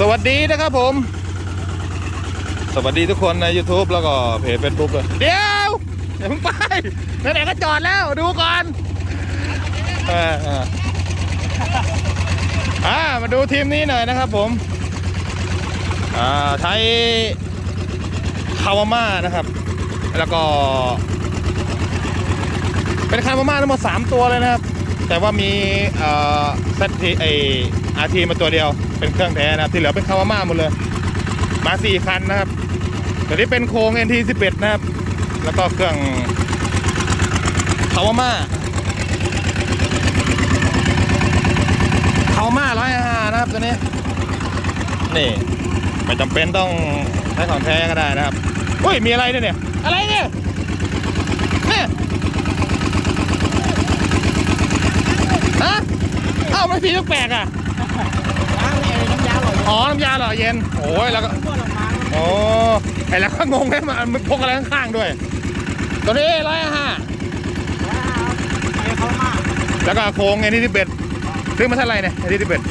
สวัสดีนะครับผม สวัสดีทุกคนใน YouTube แล้วก็เพจ Facebook ด้วยเดี๋ยวอย่าเพิ่งไปไหนๆก็จอดแล้วดูก่อนเออเอออ่ามาดูทีมนี้หน่อยนะครับผม อ่าใช้คาวาม่านะครับ แล้วก็ เป็นคาวาม่าทั้งหมดสามตัวเลยนะครับ แต่ว่ามีเอ่อเซตทีไออาร์ทีมาตัวเดียว เป็นเครื่องแท้นะครับ ที่เหลือเป็นคาวาม่าหมดเลย มาสี่คันนะครับตัวนี้เป็นโครง NT11 นะครับ แล้วก็เครื่องคาวาม่าคาวาม่าร้อยห้านะครับตัวนี้ นี่ไม่จำเป็นต้องใช้ของแท้ก็ได้นะครับอุ้ย มีอะไรเนี่ยเนี่ย อะไรเนี่ยเนี่ยฮะเอ้ามันสีแปลกอะ ล้างไอ้น้ำยาหล่ อ๋อ น้ำยาหล่อเย็น โอ้ยแล้วก็โอ้ไอ้แล้วก็งงเลยมันพกอะไรข้างๆด้วย ตัวนี้ร้อยห้าไอ้เขามาแล้วก็โครงไอ้นี่ที่เบ็ดซื้อมาเท่าไหร่เนี่ยไอ้นี่ที่เบ็ด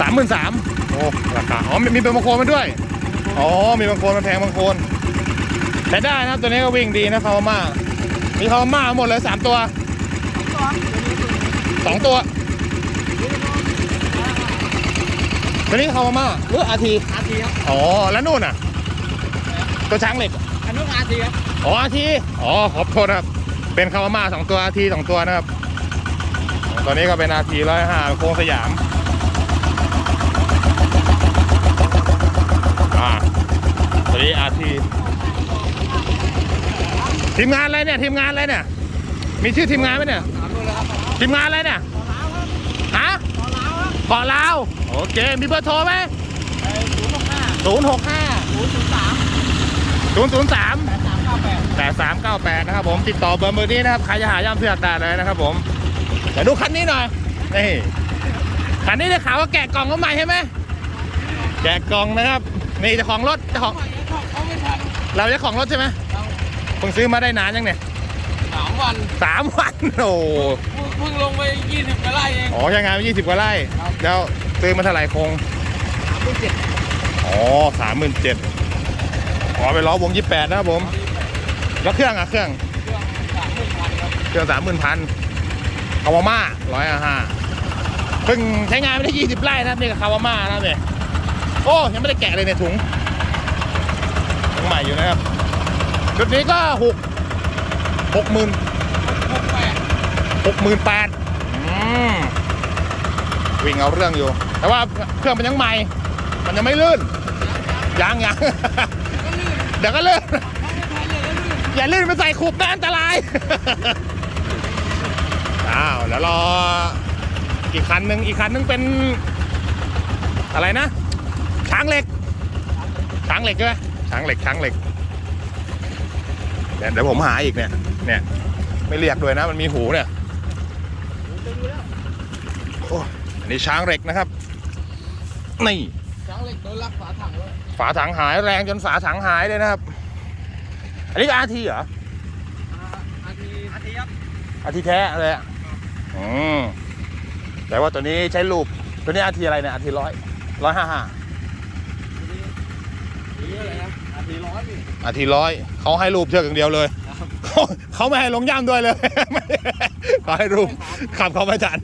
สามหมื่นสามโอ้ราคาอ๋อมีเป็นบางโคนมาด้วยอ๋อมีบางโคนมันแพงบางโคนใช้ได้นะครับตัวนี้ก็วิ่งดีนะคาวาม่ามีคาวาม่าหมดเลยสามตัวสองตัว ตัวนี้คาวาม่าหรืออาทีอาทีครับอ๋อแล้วนู่นอะ ตัวช้างเหล็กอันนู้นอาทีครับอ๋ออาทีอ๋อขอบโทษนะครับ เป็นคาวาม่าสองตัวอาทีสองตัวนะครับตัวนี้ก็เป็นอาทีร้อยห้าโค้งสยามอ่าตัวนี้อาทีทีมงานอะไรเนี่ยทีมงานอะไรเนี่ยมีชื่อทีมงานไหมเนี่ยถามดูเลยครับทีมงานอะไรเนี่ย ฮะ ต่อล้าวครับ เกาะลาว โอเค มีเบอร์โทรไหมศูนย์หกห้าศูนย์หกห้าศูนย์ศูนย์สามศูนย์ศูนย์สามแปดสามเก้าแปดนะครับผม ติดต่อเบอร์มือนี้นะครับ ใครจะหาย่ามเสื้อได้เลยนะครับผมเดี๋ยวดูคันนี้หน่อย นี่คันนี้ได้ข่าวว่าแกะกล่องเขาใหม่ใช่ไหมแกะกล่องนะครับ นี่เจ้าของรถเจ้าของ เราเจ้าของรถใช่ไหมเพิ่งซื้อมาได้นานยังเนี่ย สามวันสามวันโอ้โหเพิ่งลงไปยี่สิบกว่าไร่เองอ๋อใช้งานไปยี่สิบกว่าไร่แล้วซื้อมาเท่าไหร่คงสามพันเจ็ดอ๋อสามหมื่นเจ็ดขอไปล้อวงยี่แปดนะครับผม แล้วเครื่องอะเครื่องเครื่องสามหมื่นพันครับเครื่องสามหมื่นพันคาวาม่าร้อยห้าเพิ่งใช้งานไม่ได้ยี่สิบไร่นะครับนี่กับคาวาม่านะครับเนี่ยโอ้ยังไม่ได้แกะเลยเนี่ยถุงยังใหม่อยู่นะครับชุดนี้ก็หก หกหมื่นหกแปดหกหมื่นแปดวิ่งเอาเรื่องอยู่ แต่ว่าเครื่องมันยังใหม่ มันยังไม่ลื่นยังยังเดี๋ยวก็ลื่นอย่าลื่นไปใส่ขุบนะอันตรายอ้าวแล้วรออีกคันหนึ่งอีกคันหนึ่งเป็น อะไรนะ ช้างเหล็ก ช้างเหล็กใช่ไหมช้างเหล็กช้างเหล็กเดี๋ยวเดี๋ยวผมหาอีกเนี่ย เนี่ยไม่เรียกด้วยนะมันมีหูเนี่ยโอ้อันนี้ช้างเหล็กนะครับนี่ช้างเหล็กโดนลักฝาถังเลยฝาถังหายแรงจนฝาถังหายเลยนะครับ อันนี้อาทีเหรออาทีอาทีครับอาทีแท้เลยอะอืมแต่ว่าตัวนี้ใช้ลูปตัวนี้อาทีอะไรเนี่ยอาทีร้อยร้อยห้าห้านี่อะไรนะอาทีร้อยนี่อาทีร้อยเขาให้รูปเชือกอย่างเดียวเลย เขาเขาไม่ให้ลงย่ำด้วยเลยขาให้รูปขับเขาไม่ทัน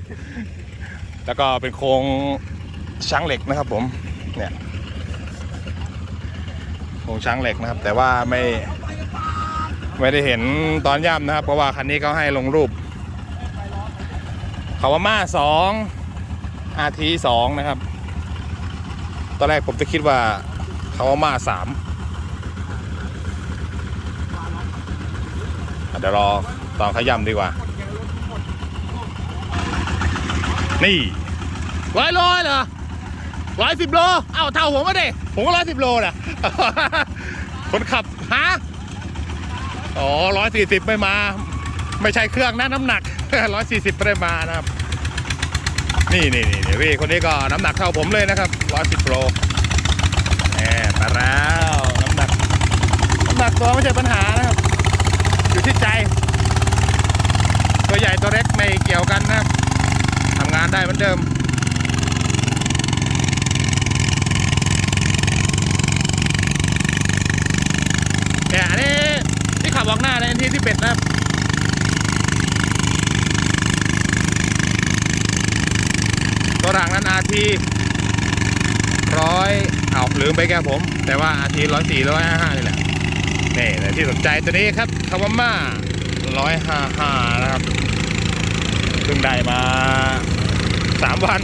แล้วก็เป็นโครงช้างเหล็กนะครับผม เนี่ยโครงช้างเหล็กนะครับ แต่ว่าไม่ไม่ได้เห็นตอนย่ำนะครับ เพราะว่าคันนี้เขาให้ลงรูปคาว่าม่าสองอาทีสองนะครับ ตอนแรกผมจะคิดว่าคาว่าม่าสาม ดี๋ยวรอตอนเขาย่ำดีกว่า นี่ร้อยโลเหรอร้อยสิบโล เอ้าเท่าผมมาดิผมก็ร้อยสิบโลน่ะคนขับฮะอ๋อร้อยสี่สิบไม่มา ไม่ใช่เครื่องนะน้ำหนักร้อยสี่สิบไม่ได้มานะครับนี่นี่นี่นี่พี่คนนี้ก็น้ำหนักเท่าผมเลยนะครับร้อยสิบโลแหมไปแล้วน้ำหนักน้ำหนักตัวไม่ใช่ปัญหานะครับ่ที่ใจ ตัวใหญ่ตัวเล็กไม่เกี่ยวกันนะทำงานได้เหมือนเดิมแต่อันนี้ที่ขับออกหน้าในที่ที่เป็ดนะตัวหลังนั้นอาทีร้อยเอาลืมไปแก่ผม แต่ว่าอาทีร้อยสี่ร้อยห้าห้านี่แหละ นี่แต่ที่สนใจตัวนี้ครับคาวาม่าร้อยห้าห้านะครับเพิ่งได้มาสามวัน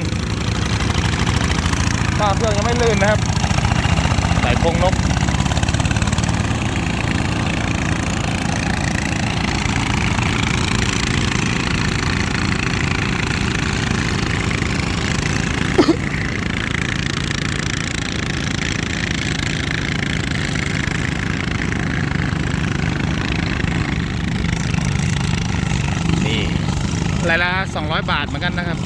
ก็เครื่องยังไม่ลื่นนะครับใส่พงนก นี่รายละ 200 บาทเหมือนกันนะครับ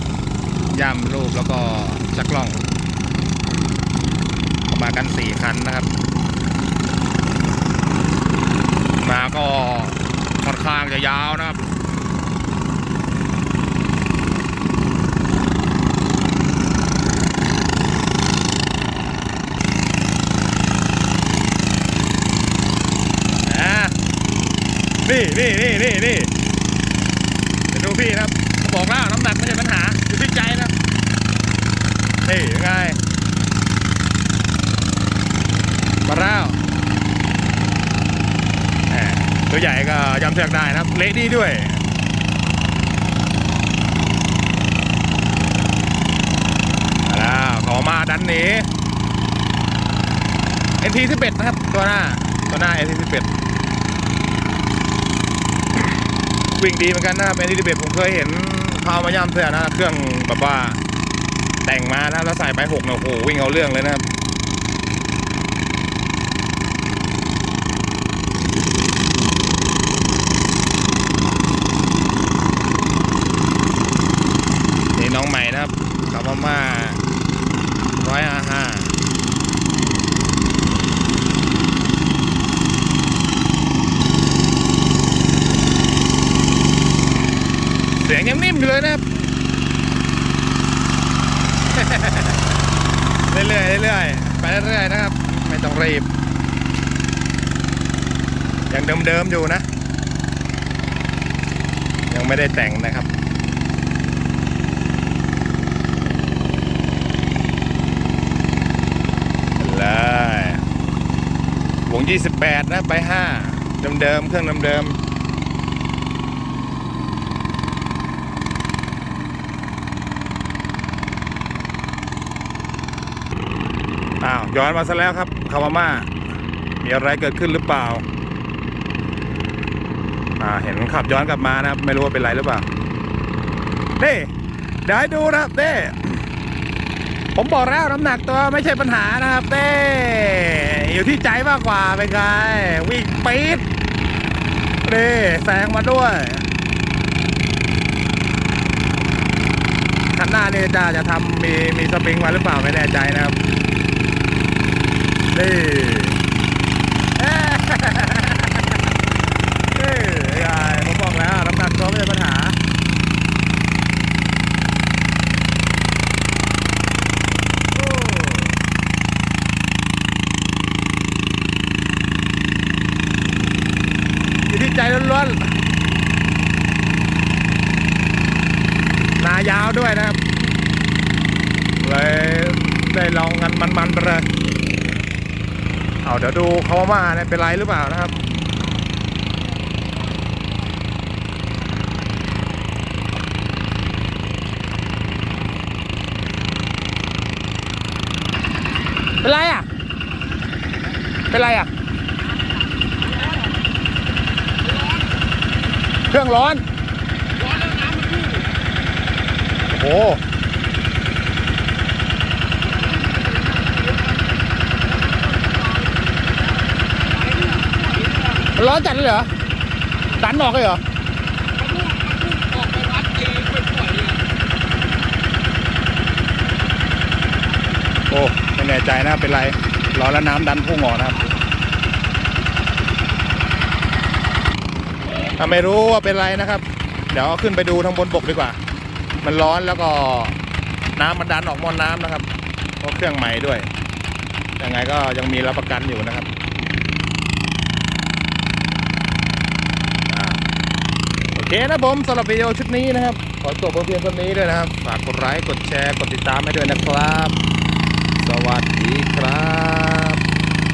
ยำรูปแล้วก็จักล่องมากัน4คันนะครับ มาก็ค่อนข้างจะยาวนะครับนี่นี่นี่นี่นี่เดี๋ยวดูพี่นะครับบอกแล้วน้ำหนักไม่ใช่ปัญหาอยู่ที่ใจนะครับนี่ยังไงมาแล้วแหมตัว ใหญ่ก็ยำเชือกได้นะครับ เละดีด้วยแล้วขอมาดันหนี NT 11 นะครับ ตัวหน้า ตัวหน้า NT 11 วิ่งดีเหมือนกันนะครับเป็นที่ดิเบตผมเคยเห็นเขาเอามาย่ำเสือนะ เครื่องแบบว่าแต่งมานะแล้วใส่ไปหกเนี่ยโอ้โหวิ่งเอาเรื่องเลยนะครับ นี่น้องใหม่นะครับคามาม่าร้อยห้าห้า เสียงยังนิ่มอยู่เลยนะครับเรื่อยๆเรื่อยๆไปเรื่อยๆนะครับ ไม่ต้องรีบยังเดิมๆอยู่นะ ยังไม่ได้แต่งนะครับเลยวง 28 นะ ไป 5 เดิมๆ เครื่องเดิมๆ อ้าว ย้อนมาซะแล้วครับคาวาม่ามีอะไรเกิดขึ้นหรือเปล่า อ่า เห็นขับย้อนกลับมานะครับ ไม่รู้ว่าเป็นไรหรือเปล่านี่เดี๋ยวให้ดูนะครับเต้ผมบอกแล้วน้ำหนักตัวไม่ใช่ปัญหานะครับเต้อยู่ที่ใจมากกว่าเป็นไงวิ่งปี๊ดนี่แซงมาด้วยข้างหน้านี่จะจะทำมีมีสปริงมาหรือเปล่าไม่แน่ใจนะครับ นี่นี่ยายผมบอกแล้วน้ำหนักตัวไม่ใช่ปัญหาอยู่ที่ใจล้วนๆนายาวด้วยนะครับ เลยได้ลองกันมันๆไปเลย เอาเดี๋ยวดูเขามาเนี่ยเป็นไรหรือเปล่านะครับเป็นไรอะ เป็นไรอะ เครื่องร้อนโอ้โหมัน ร้อนจัดเลยเหรอดันออกเลยเหรอออกไปวัดเองไปปล่อยเนี่ยโอ้ไม่แน่ใจนะเป็นไรร้อนแล้วน้ำดันพุ่งออกนะครับถ้าไม่รู้ว่าเป็นไรนะครับ เดี๋ยวขึ้นไปดูทางบนบกดีกว่า มันร้อนแล้วก็น้ำมันดันออกมอนน้ำนะครับเพราะเครื่องใหม่ด้วยยังไงก็ยังมีรับประกันอยู่นะครับ อ่า เคนะผมสำหรับวิดีโอชุดนี้นะครับ ขอจบเพียงเท่านี้ด้วยนะครับ ฝากกดไลค์กดแชร์กดติดตามให้ด้วยนะครับ สวัสดีครับ